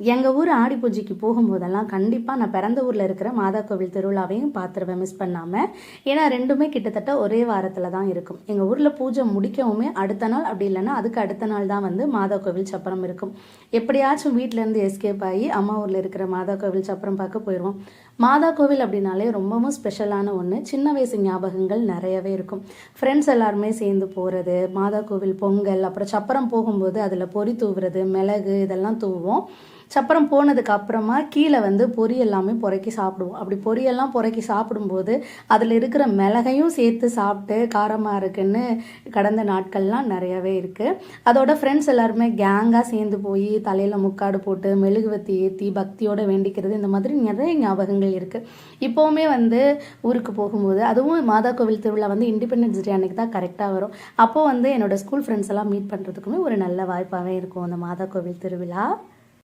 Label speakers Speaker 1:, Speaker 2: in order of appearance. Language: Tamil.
Speaker 1: எங்கள் ஊர் ஆடி பூஜைக்கு போகும்போதெல்லாம் கண்டிப்பாக நான் பிறந்த ஊரில் இருக்கிற மாதா கோவில் திருவிழாவையும் பார்த்துருவேன் மிஸ் பண்ணாமல் ஏன்னா ரெண்டுமே கிட்டத்தட்ட ஒரே வாரத்தில் தான் இருக்கும். எங்கள் ஊரில் பூஜை முடிக்கவுமே அடுத்த நாள் அப்படி இல்லைன்னா அதுக்கு அடுத்த நாள் தான் வந்து மாதா கோவில் சப்பரம் இருக்கும். எப்படியாச்சும் வீட்டிலேருந்து எஸ்கேப் ஆகி அம்மா ஊரில் இருக்கிற மாதா கோவில் சப்பரம் பார்க்க போயிடுவோம் மாதா கோவில் அப்படின்னாலே ரொம்பவும் ஸ்பெஷலான ஒன்று சின்ன வயசு ஞாபகங்கள் நிறையவே இருக்கும். ஃப்ரெண்ட்ஸ் எல்லாருமே சேர்ந்து போகிறது மாதா கோவில் பொங்கல் அப்புறம் சப்பரம் போகும்போது அதில் பொறி தூவுறது மிளகு இதெல்லாம் தூவோம் சப்பரம் போனதுக்கு அப்புறமா கீழே வந்து பொரி எல்லாமே புறக்கி சாப்பிடுவோம். அப்படி பொரியெல்லாம் புறக்கி சாப்பிடும்போது அதில் இருக்கிற மிளகையும் சேர்த்து சாப்பிட்டு காரமாக இருக்குன்னு கடந்த நாட்கள்லாம் நிறையவே இருக்குது அதோட ஃப்ரெண்ட்ஸ் எல்லாருமே கேங்காக சேர்ந்து போய் தலையில் முக்காடு போட்டு மெழுகுவத்தி ஏற்றி பக்தியோடு வேண்டிக்கிறது இந்த மாதிரி நிறைய ஞாபகங்கள் இருக்குது இப்போவுமே வந்து ஊருக்கு போகும்போது அதுவும் மாதா கோவில் திருவிழா வந்து இண்டிபெண்டன்ஸ் டே அன்னைக்கு தான் கரெக்டாக வரும். அப்போது வந்து என்னோடய ஸ்கூல் ஃப்ரெண்ட்ஸ் எல்லாம் மீட் பண்ணுறதுக்குமே ஒரு நல்ல வாய்ப்பாகவே இருக்கும் அந்த மாதா கோவில் திருவிழா.